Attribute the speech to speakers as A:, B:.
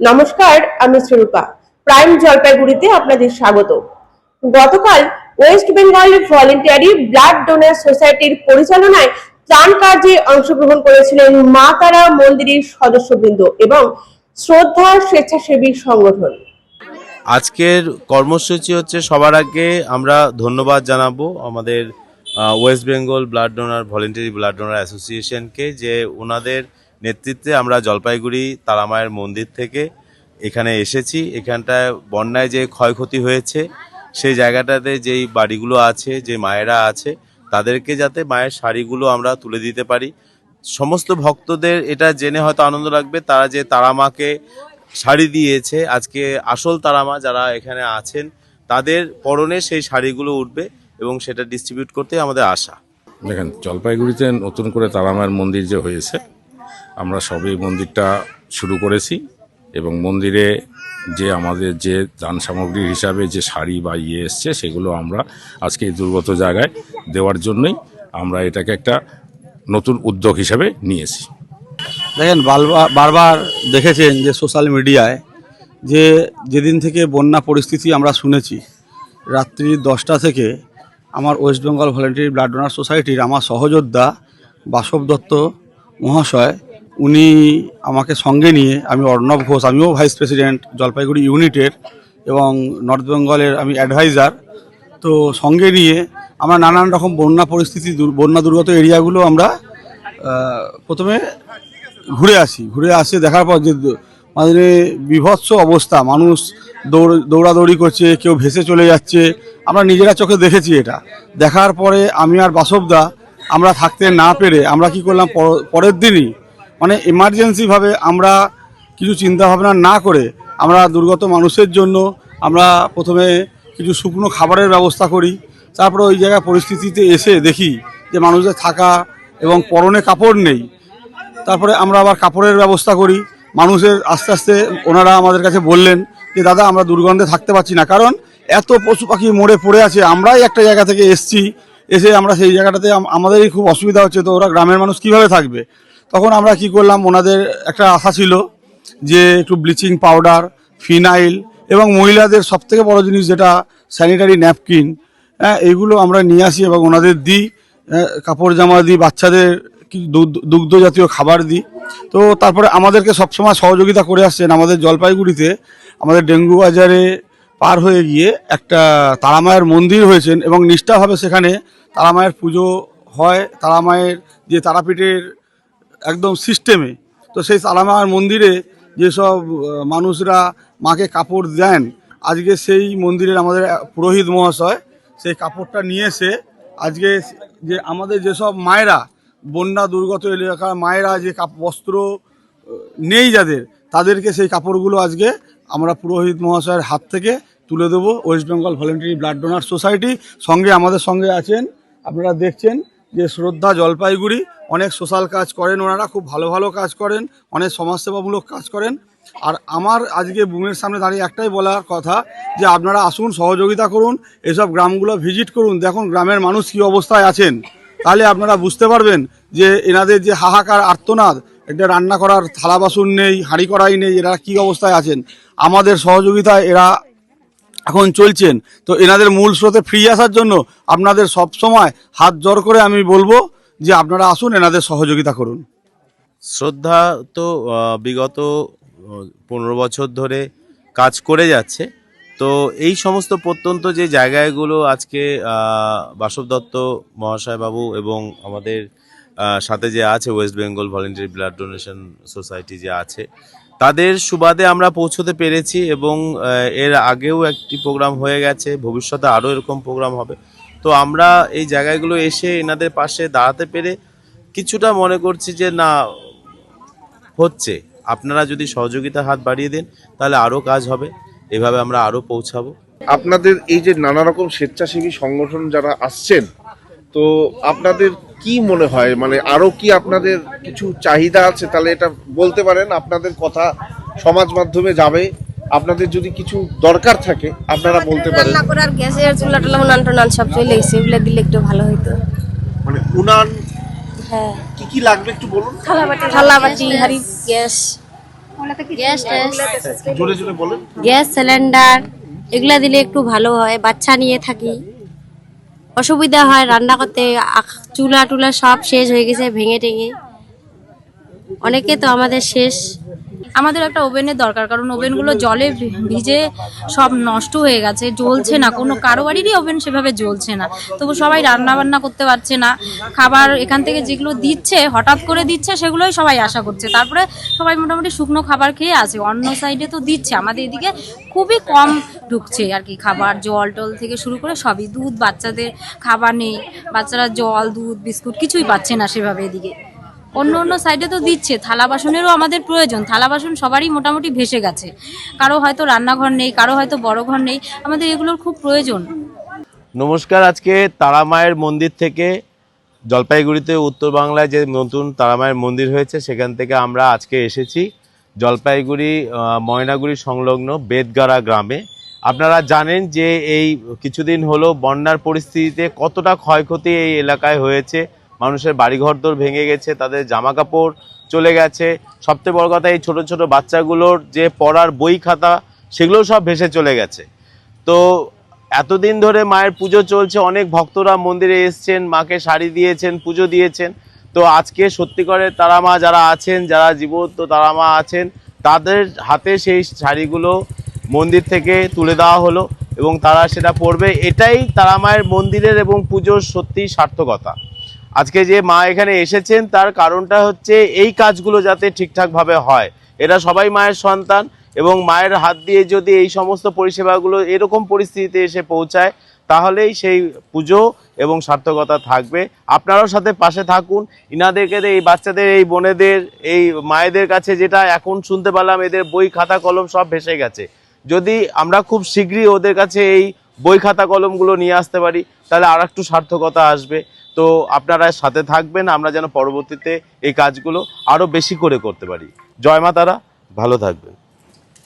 A: নমস্কার, আমি শ্রীরূপা। প্রাইম জলপাইগুড়িতে আপনাদের স্বাগত। গতকাল West Bengal voluntary blood donor সোসাইটির পরিচালনায় ত্রাণ কার্যে অংশগ্রহণ করেছিলেন মা তারা মন্দিরের সদস্যবৃন্দ এবং শ্রদ্ধা স্বেচ্ছাসেবী সংগঠন।
B: আজকের কর্মসূচি হচ্ছে সবার আগে আমরা ধন্যবাদ জানাব আমাদের West Bengal blood donor voluntary blood donor অ্যাসোসিয়েশনকে যে ওনাদের নেতৃত্বে আমরা জলপাইগুড়ি তারামায়ের মন্দির থেকে এখানে এসেছি। এখানটায় বন্যায় যে ক্ষয়ক্ষতি হয়েছে, সেই জায়গাটাতে যেই বাড়িগুলো আছে, যে মায়েরা আছে, তাদেরকে যাতে মায়ের শাড়িগুলো আমরা তুলে দিতে পারি। সমস্ত ভক্তদের এটা জেনে হয়তো আনন্দ লাগবে, তারা যে তারামাকে শাড়ি দিয়েছে, আজকে আসল তারামা যারা এখানে আছেন, তাদের পরনে সেই শাড়িগুলো উঠবে এবং সেটা ডিস্ট্রিবিউট করতে আমাদের আশা।
C: দেখেন, জলপাইগুড়িতে নতুন করে তারামায়ের মন্দির যে হয়েছে আমরা সবে মন্দিরটা শুরু করেছি এবং মন্দিরে যে আমাদের যে দান সামগ্রী হিসাবে যে শাড়ি বা ইয়ে এসছে, সেগুলো আমরা আজকে এই দুর্গত জায়গায় দেওয়ার জন্যই আমরা এটাকে একটা নতুন উদ্যোগ হিসাবে নিয়েছি।
D: দেখেন, বারবার দেখেছেন যে সোশ্যাল মিডিয়ায় যে যেদিন থেকে বন্যা পরিস্থিতি আমরা শুনেছি, রাত্রি দশটা থেকে আমার West Bengal voluntary blood donor সোসাইটির আমার সহযোদ্ধা বাসব দত্ত মহাশয় উনি আমাকে সঙ্গে নিয়ে, আমি অর্ণব ঘোষ, আমিও ভাইস প্রেসিডেন্ট জলপাইগুড়ি ইউনিটের এবং নর্থ বেঙ্গলের আমি অ্যাডভাইজার। তো সঙ্গে নিয়ে আমরা নানান রকম বন্যা পরিস্থিতি বন্যা দুর্গত এরিয়াগুলো আমরা প্রথমে ঘুরে আসি। ঘুরে আসে দেখার পর যে মানে বিভৎস অবস্থা। মানুষ দৌড়, দৌড়াদৌড়ি করছে, কেউ ভেসে চলে যাচ্ছে। আমরা নিজেরা চোখে দেখেছি এটা। দেখার পরে আমি আর বাসবদা আমরা থাকতে না পেরে আমরা কি করলাম, পর- পরের দিনই মানে এমার্জেন্সিভাবে আমরা কিছু চিন্তা ভাবনা না করে আমরা দুর্গত মানুষের জন্য আমরা প্রথমে কিছু শুকনো খাবারের ব্যবস্থা করি, তারপরে ওই জায়গায় পরিস্থিতিতে এসে দেখি যে মানুষদের থাকা এবং পরনে কাপড় নেই। তারপরে আমরা আবার কাপড়ের ব্যবস্থা করি, মানুষের আস্তে আস্তে ওনারা আমাদের কাছে বললেন যে, দাদা, আমরা দুর্গন্ধে থাকতে পারছি না। কারণ এত পশু পাখি মরে পড়ে আছে, আমরাই একটা জায়গা থেকে এসছি, এসে আমরা সেই জায়গাটাতে আমাদেরই খুব অসুবিধা হচ্ছে, তো ওরা গ্রামের মানুষ কীভাবে থাকবে? তখন আমরা কি করলাম ওনাদের একটা আশা ছিল যে একটু ব্লিচিং পাউডার ফিনাইল এবং মহিলাদের সবথেকে বড় জিনিস যেটা স্যানিটারি ন্যাপকিন হ্যাঁ এইগুলো আমরা নিয়ে আসি এবং ওনাদের দিই হ্যাঁ, কাপড় জামা দিই বাচ্চাদের দুগ্ধ জাতীয় খাবার দিই। তো তারপরে আমাদেরকে সবসময় সহযোগিতা করে আসছেন আমাদের জলপাইগুড়িতে। আমাদের ডেঙ্গু বাজারে পার হয়ে গিয়ে একটা তারামায়ের মন্দির হয়েছেন এবং নিষ্ঠাভাবে সেখানে তারামায়ের পুজো হয়। তারামায়ের যে তারাপীঠের একদম সিস্টেমে। তো সেই তারামার মন্দিরে যেসব মানুষরা মাকে কাপড় দেন, আজকে সেই মন্দিরের আমাদের পুরোহিত মহাশয় সেই কাপড়টা নিয়ে এসে আজকে যে আমাদের যেসব মায়েরা, বন্যা দুর্গত এলাকার মায়েরা যে কাপ, বস্ত্র নেই যাদের, তাদেরকে সেই কাপড়গুলো আজকে আমরা পুরোহিত মহাশয়ের হাত থেকে তুলে দেবো। West Bengal voluntary blood donor society সঙ্গে আমাদের সঙ্গে আছেন। আপনারা দেখছেন। যে শ্রদ্ধা জলপাইগুড়ি, অনেক সোশ্যাল কাজ করেন ওনারা, খুব ভালো ভালো কাজ করেন, অনেক সমাজসেবামূলক কাজ করেন। আর আমার আজকে বুমের সামনে দাঁড়িয়ে একটাই বলার কথা যে আপনারা আসুন, সহযোগিতা করুন, এসব গ্রামগুলো ভিজিট করুন, দেখুন গ্রামের মানুষ কী অবস্থায় আছেন। তাহলে আপনারা বুঝতে পারবেন যে এনাদের যে হাহাকার, আর্তনাদ, একটা রান্না করার থালা বাসন নেই, হাঁড়ি কড়াই নেই, এরা কী অবস্থায় আছেন। আমাদের সহযোগিতায় এরা এখন চলছেন। তো এনাদের মূল স্রোতে ফিরে আসার জন্য আপনাদের সব সময় হাত জোর করে আমি বলব যে আপনারা আসুন, এনাদের সহযোগিতা করুন।
B: শ্রদ্ধা তো বিগত পনেরো বছর ধরে কাজ করে যাচ্ছে। তো এই সমস্ত প্রত্যন্ত যে জায়গাগুলো আজকে বাসব দত্ত মহাশয় বাবু এবং আমাদের সাথে যে আছে West Bengal voluntary blood donation society যে আছে তাদের সুবাদে আমরা পৌঁছতে পেরেছি এবং এর আগেও একটি প্রোগ্রাম হয়ে গেছে, ভবিষ্যতে আরও এরকম প্রোগ্রাম হবে। তো আমরা এই জায়গাগুলো এসে এনাদের পাশে দাঁড়াতে পেরে কিছুটা মনে করছি যে, না, হচ্ছে। আপনারা যদি সহযোগিতার হাত বাড়িয়ে দেন, তাহলে আরও কাজ হবে। এভাবে আমরা আরও পৌঁছাবো।
E: আপনাদের এই যে নানা রকম স্বেচ্ছাসেবী সংগঠন যারা আসছেন, তো আপনাদের কি মনে হয়? মানে আরও কি আপনাদের কিছু চাহিদা আছে? তাহলে এটা বলতে পারেন আপনাদের কথা সমাজ মাধ্যমে যাবে। আপনাদের যদি কিছু দরকার থাকে আপনারা বলতে পারেন।
F: রান্না করার গ্যাসের চুলা টুলা উনান টুনান সব চলে এসে এগুলো দিলে একটু ভালো হইতো।
E: মানে উনান
F: হ্যাঁ।
E: কি কি লাগবে একটু বলুন?
F: থালা বাটি থালা বাটি হাড়ি গ্যাস। গ্যাস।
E: জোরে জোরে বলেন।
F: গ্যাস সিলিন্ডার এগুলা দিলে একটু ভালো হয়। বাচ্চা নিয়ে থাকি। অসুবিধা হয়, রান্না করতে চুলা টুলা সব শেষ হয়ে গেছে, ভেঙে টেঙে। অনেকে তো আমাদের শেষ।
G: আমাদের একটা ওভেনের দরকার কারণ ওভেনগুলো জলে ভিজে সব নষ্ট হয়ে গেছে জ্বলছে না কোনো কারও বাড়িরই ওভেন সেভাবে জ্বলছে না। তবু সবাই রান্না বান্না করতে পারছে না খাবার এখান থেকে যেগুলো দিচ্ছে হঠাৎ করে দিচ্ছে সেগুলোই সবাই আশা করছে। তারপরে সবাই মোটামুটি শুকনো খাবার খেয়ে আছে অন্য সাইডে তো দিচ্ছে আমাদের এদিকে খুবই কম ঢুকছে আর কি খাবার জল টল থেকে শুরু করে সবই দুধ বাচ্চাদের খাবার নেই বাচ্চারা জল দুধ বিস্কুট কিছুই পাচ্ছে না সেভাবে এদিকে। অন্য অন্য সাইডে তো দিচ্ছে। থালা বাসনেরও আমাদের প্রয়োজন। থালা বাসন সবারই মোটামুটি ভেসে গেছে। কারও হয়তো রান্নাঘর নেই, কারও হয়তো বড় ঘর নেই। আমাদের এগুলোর খুব প্রয়োজন।
B: নমস্কার আজকে তারামায়ের মন্দির থেকে জলপাইগুড়িতে উত্তর বাংলায় যে নতুন তারামায়ের মন্দির হয়েছে, সেখান থেকে আমরা আজকে এসেছি জলপাইগুড়ি ময়নাগুড়ি সংলগ্ন বেদগাড়া গ্রামে। আপনারা জানেন যে এই কিছুদিন হলো বন্যার পরিস্থিতিতে কতটা ক্ষয়ক্ষতি এই এলাকায় হয়েছে। মানুষের বাড়িঘরদোর ভেঙে গেছে, তাদের জামা কাপড় চলে গেছে। সবচেয়ে বড় কথা, এই ছোট ছোট বাচ্চাগুলোর যে পড়ার বই খাতা সেগুলো সব ভেসে চলে গেছে। তো এতদিন ধরে মায়ের পুজো চলছে, অনেক ভক্তরা মন্দিরে এসছেন, মাকে শাড়ি দিয়েছেন, পুজো দিয়েছেন। তো আজকে সত্যি করে তারা মা যারা আছেন, যারা জীবন্ত তারা মা আছেন, তাদের হাতে সেই শাড়িগুলো মন্দির থেকে তুলে দেওয়া হলো এবং তারা সেটা পরবে। এটাই তারা মায়ের মন্দিরের এবং পুজোর সত্যি সার্থকতা। আজকে যে মা এখানে এসেছেন, তার কারণটা হচ্ছে এই কাজগুলো যাতে ঠিকঠাকভাবে হয়। এরা সবাই মায়ের সন্তান এবং মায়ের হাত দিয়ে যদি এই সমস্ত পরিষেবাগুলো এরকম পরিস্থিতিতে এসে পৌঁছায়, তাহলেই সেই পুজো এবং সার্থকতা থাকবে। আপনারাও সাথে পাশে থাকুন। ইনাদেরকে এই বাচ্চাদের, এই বোনেদের, এই মায়েদের কাছে যেটা এখন শুনতে পেলাম, এদের বই, খাতা, কলম সব ভেসে গেছে। যদি আমরা খুব শীঘ্রই ওদের কাছে এই বই, খাতা, কলমগুলো নিয়ে আসতে পারি, তাহলে আর একটু সার্থকতা আসবে। তো আপনারা সাথে থাকবেন, আমরা যেন পরবর্তীতে এই কাজগুলো আরও বেশি করে করতে পারি। জয় মা তারা, ভালো থাকবেন।